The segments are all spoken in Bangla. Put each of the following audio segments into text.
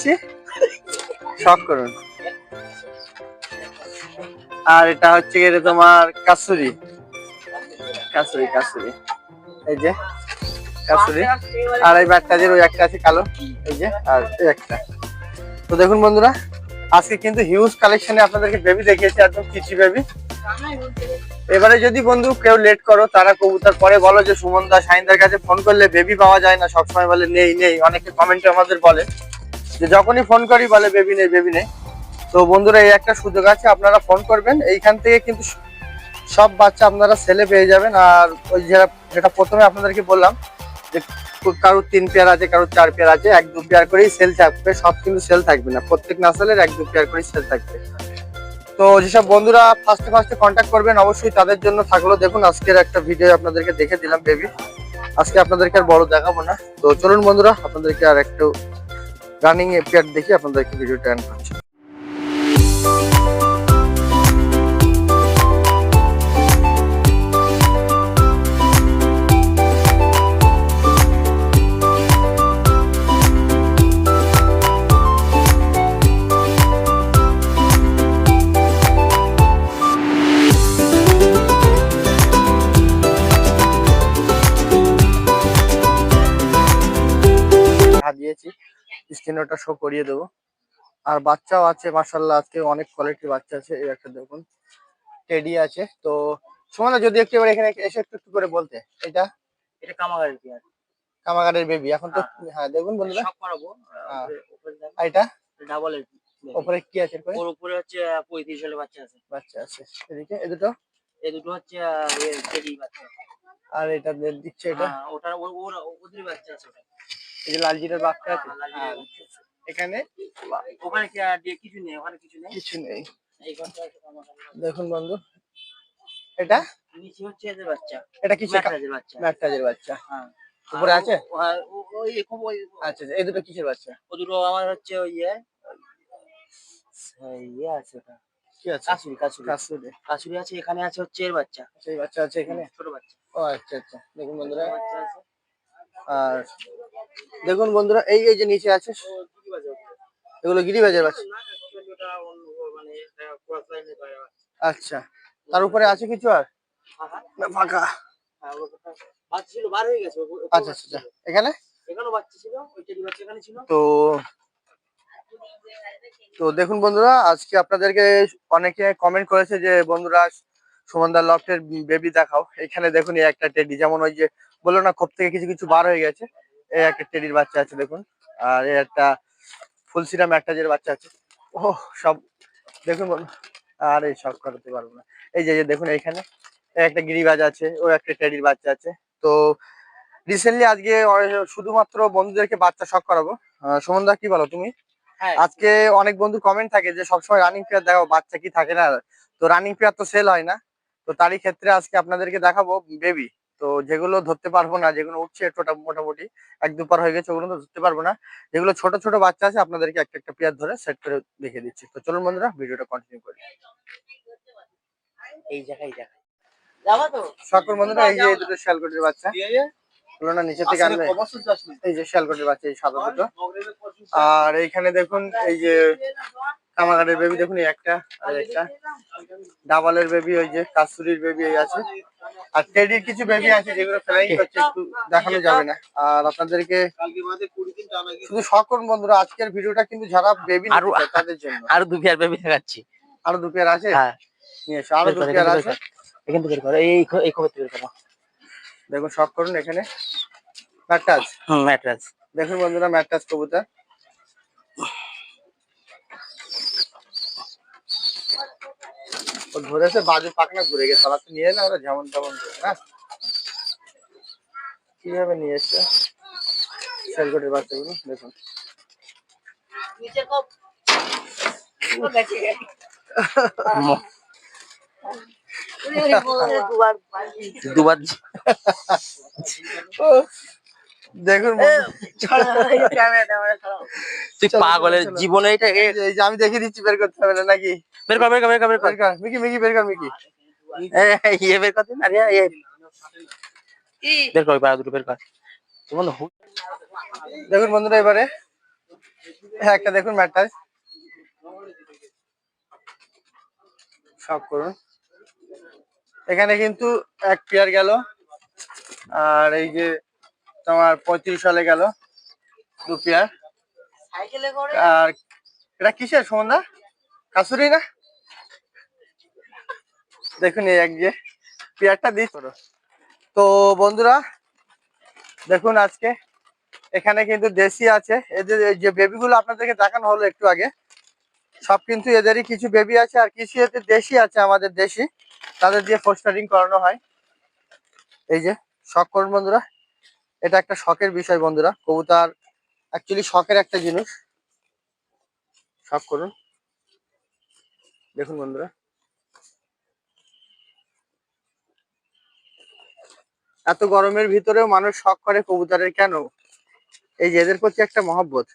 দিচ্ছি শখ করুন। আর এটা হচ্ছে গিয়ে তোমার কাসুরি। কাসুরি কাসুরি। এই যে, কাসুরি। আর এই ব্যাগটাদের ওই একটা আছে, কালো। এই যে, আর এই একটা। তো দেখুন বন্ধুরা, আজকে কিন্তু হিউজ কালেকশনে আপনাদেরকে বেবি দেখিয়েছি, একদম চিচি বেবি এবারে যদি বন্ধু কেউ লেট করো, তারা কবুতর পরে বলো যে সুমন দা সাইনদার কাছে ফোন করলে বেবি পাওয়া যায় না। সবসময় বলে, নেই নেই। অনেকে কমেন্টে আমাদের বলে। যে যখনই ফোন করি বলে, বেবি নেই বেবি নেই। তো বন্ধুরা, এই একটা সুযোগ আছে, আপনারা ফোন করবেন। এইখান থেকে কিন্তু সব বাচ্চা আপনারা সেলে পেয়ে যাবেন। আর ওই যেটা যেটা প্রথমে আপনাদেরকে বললাম, যে কারোর তিন পেয়ার আছে, কারোর চার পেয়ার আছে, এক দু পেয়ার করেই সেল থাকবে। সব কিন্তু সেল থাকবে না। প্রত্যেক নাসেলের এক দু পেয়ার করেই সেল থাকবে। তো যেসব বন্ধুরা ফার্স্টে ফার্স্টে কন্ট্যাক্ট করবেন, অবশ্যই তাদের জন্য থাকল। দেখুন, আজকের একটা ভিডিও আপনাদেরকে দেখে দিলাম বেবি আজকে আপনাদেরকে আর বড় দেখাবো না। তো চলুন বন্ধুরা, আপনাদেরকে আর একটু রানিং পেয়ার দেখি আপনাদেরকে ভিডিওটা এন্ড করছি। স্ক্রিনটা শো করিয়ে দেবো। আর বাচ্চাও আছে মার্শাল্লাহ আজকে অনেক কোয়ালিটির বাচ্চা আছে। এই একটা দেখুন টেডি আছে। তো সুমনা যদি একটু এবার এখানে এসে একটু একটু করে বলতে এটা? এটা কামাগারের পেয়ার। কামাগারের বেবি এখন তো হ্যাঁ। দেখুন বন্ধুরা। সব করাবো হ্যাঁ। আর এটা? ডাবল ওপরে কি আছে? ওর উপরে হচ্ছে পঁয়ত্রিশ সালে বাচ্চা আছে। বাচ্চা আছে। এদিকে এ দুটো? এই দুটো হচ্ছে টেডি বাচ্চা। আর এটা দিচ্ছে এটা? হ্যাঁ, ওটার ওর ওদের বাচ্চা আছে ওটা। এই যে লাল জিরের বাচ্চা আছে? হ্যাঁ। এখানে? ওখানে কি আর দিয়ে কিছু নেই ওখানে কিছু নেই? কিছু নেই। দেখুন বন্ধু। এটা? নিচে হচ্ছে এদের বাচ্চা। এটা কিসের ম্যাটরাজের বাচ্চা। ম্যাটরাজের বাচ্চা। হ্যাঁ। উপরে আছে? হ্যাঁ, ওই খুব ওই আচ্ছা এই দুটো কিসের বাচ্চা? ও দুটো আমার হচ্ছে ওই ইয়ে আছে ওটা। কি আছে? কাশুরি কাশুরি। কাসুরে কাশুরি আছে এখানে আছে হচ্ছে এর বাচ্চা। সেই বাচ্চা আছে এখানে? ছোট বাচ্চা। ও আচ্ছা আচ্ছা। দেখুন বন্ধুরা। বাচ্চা আছে। আর দেখুন বন্ধুরা, এই এই যে নিচে আছে, এগুলো গিরিবাজের আছে। আচ্ছা তার উপরে আছে কিছু আর? ফাঁকা? আচ্ছা আচ্ছা ছিল তো তো দেখুন বন্ধুরা, আজকে আপনাদেরকে অনেকে কমেন্ট করেছে যে, বন্ধুরা বেবি দেখাও। এখানে দেখুন একটা টেডি যেমন ওই যে বলল না, খোপ থেকে কিছু কিছু বার হয়ে গেছে। এই একটা টেডির বাচ্চা আছে দেখুন। আর এই একটা ফুলসিরাম একটা যে বাচ্চা আছে। ও সব দেখুন আর এই সব করাতে পারব না। এই যে দেখুন এইখানে। এই একটা গিরিবাজ আছে ও একটা টেডির বাচ্চা আছে। তো রিসেন্টলি আজকে শুধুমাত্র বন্ধুদেরকে বাচ্চা শখ করাবো। সুমনদা কি বলো তুমি? হ্যাঁ। আজকে অনেক বন্ধু কমেন্ট থাকে যে সবসময় রানিং পেয়ার দেখাও বাচ্চা কি থাকে না? তো রানিং পেয়ার তো সেল হয় না। তো তারই ক্ষেত্রে আজকে আপনাদেরকে দেখাবো বেবি তো যেগুলো ধরতে পারব না যেগুলো উঠছে টোটা মোটামুটি এক দুপার হয়ে গেছে ওগুলো তো ধরতে পারব না। যেগুলো ছোট ছোট বাচ্চা আছে আপনাদেরকে একটা একটা পেয়ার ধরে সেট করে দেখে দিচ্ছি। তো চলুন বন্ধুরা ভিডিওটা কন্টিনিউ করি। এই জায়গায় জায়গায়। সকল বন্ধুরা এই যে দুটো শিয়ালকোটের বাচ্চা। নিচে থেকে আনবে। এই যে শিয়ালকোটের বাচ্চা এই সাদা দুটো। আর এইখানে দেখুন এই যে কামাগারের বেবি দেখুন একটা আর একটা। ডাবলের বেবি ওই যে কাস্তুরির বেবি এই আছে। আর টেডির কিছু বেবি আছে যেগুলো ফ্লাইং করছে একটু দেখানো যাবে না। আর আপনাদেরকে শুধু সকল বন্ধুরা আজকের ভিডিওটা কিন্তু যারা বেবি আরো- তাদের জন্য। আর দু পেয়ার বেবি দেখাচ্ছি। আরও দু পেয়ার আছে? হ্যাঁ। নিয়ে এসো আরও দু পেয়ার আছে। এখান থেকে বের করো। এই এই খবর বের করো দেখুন শখ করুন এখানে। ম্যাট্রাজ হুম ম্যাট্রাস দেখুন বন্ধুরা ম্যাট্রাজ কবুতর। ও ধরেছে বাজু পাকনা ঘুরে গেছে। তারা তো নিয়ে না ওরা যেমন তেমন করে, হ্যাঁ কীভাবে নিয়ে এসছে? সেলগটের বাচ্চাগুলো দেখুন। দুবার দেখুন তুই পাগলের জীবনে এটা এই যে- আমি দেখিয়ে দিচ্ছি বের করতে হবে না নাকি? বের কর বের কর বের কর বের কর। মিকি মিকি বের কর মিকি। ইয়ে বের কর দিন আরে ইয়ে বের কর দুটো বের কর। তোমার দেখুন বন্ধুরা এবারে। হ্যাঁ একটা দেখুন ম্যাটটা সব করুন। এখানে কিন্তু এক পেয়ার গেল। আর এই যে তোমার পঁয়ত্রিশ সালে গেল দু পেয়ার আর এটা কিসের সন্ধ্যা কাসুরি না? দেখুন এই এক যে পেয়ারটা দিস তো বন্ধুরা দেখুন আজকে। এখানে কিন্তু দেশি আছে। এদের এই যে বেবিগুলো আপনাদেরকে দেখানো হলো একটু আগে সব কিন্তু এদেরই কিছু বেবি আছে। আর কিছু এদের দেশি আছে আমাদের দেশি। তাদের দিয়ে ফোস্টারিং করানো হয়। এই যে করুন বন্ধুরা এটা একটা শখের বিষয় বন্ধুরা। কবুতর অ্যাকচুয়ালি শখের একটা জিনিস। শখ করুন। দেখুন বন্ধুরা। এত গরমের ভিতরেও মানুষ শখ করে কবুতরের কেন? এই যে এদের প্রতি একটা মহব্বত।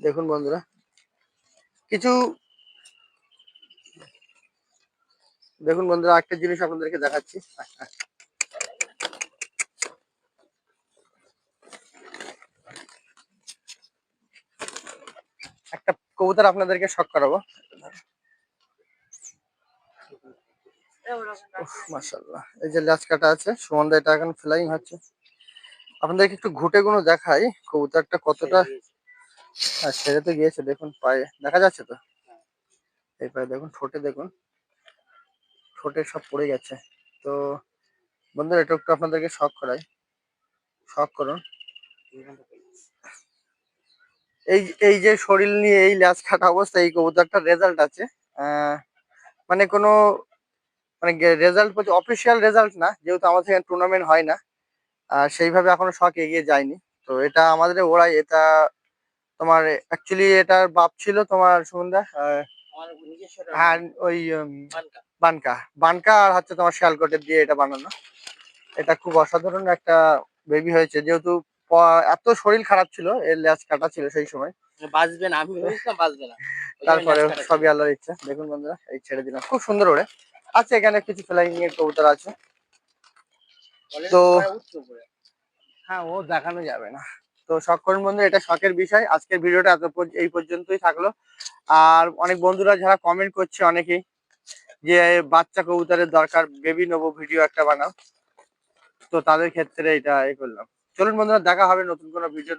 দেখুন বন্ধুরা। কিছু দেখুন বন্ধুরা একটা জিনিস আপনাদেরকে দেখাচ্ছি। একটা কবুতর আপনাদেরকে শখ করাবো। মাশাল্লাহ এই যে ল্যাচ কাটা আছে সুমন্দা এটা এখন ফ্লাইং হচ্ছে। আপনাদেরকে একটু ঘুটে গুলো দেখাই কবুতরটা কতটা হ্যাঁ ছেড়ে তো গিয়েছে দেখুন পায়ে। দেখা যাচ্ছে তো? এই পায়ে দেখুন ঠোঁটে দেখুন। ঠোঁটে সব পড়ে গেছে। তো বন্ধুরা এটা একটু আপনাদেরকে শখ করাই। শখ করুন। এই এই যে শরীর নিয়ে এই ল্যাচ কাটা অবস্থা এই কবুতরটার রেজাল্ট আছে। মানে কোনো মানে রেজাল্ট বলতে অফিসিয়াল রেজাল্ট না যেহেতু আমাদের এখানে টুর্নামেন্ট হয় না। আর সেইভাবে এখনও শখ এগিয়ে যায়নি। তো এটা আমাদের ওরাই এটা তোমার অ্যাকচুয়ালি এটার বাপ ছিল তোমার সুমন্দা হ্যাঁ ওই বানকা। বানকা আর হচ্ছে তোমার শিয়ালকোটের দিয়ে এটা বানানো। এটা খুব অসাধারণ একটা বেবি হয়েছে। যেহেতু এত শরীর খারাপ ছিল এর ল্যাচ কাটা ছিল সেই সময়। বাঁচবে না আমি বাঁচবে না। তারপরে সবই আল্লাহর ইচ্ছা। দেখুন বন্ধুরা এই ছেড়ে দিলাম। খুব সুন্দর ওড়ে আছে এখানে কিছু ফ্লাইং এর কবুতর আছে। তো। হ্যাঁ ও দেখানো যাবে না। তো শখ করুন বন্ধু এটা শখের বিষয়। আজকের ভিডিওটা এত এই পর্যন্তই থাকল। আর অনেক বন্ধুরা যারা কমেন্ট করছে অনেকেই যে বাচ্চা কবুতরের দরকার বেবি নেব ভিডিও একটা বানাও। তো তাদের ক্ষেত্রে এটা এ করলাম। চলুন বন্ধুরা, দেখা হবে নতুন কোনো ভিডিও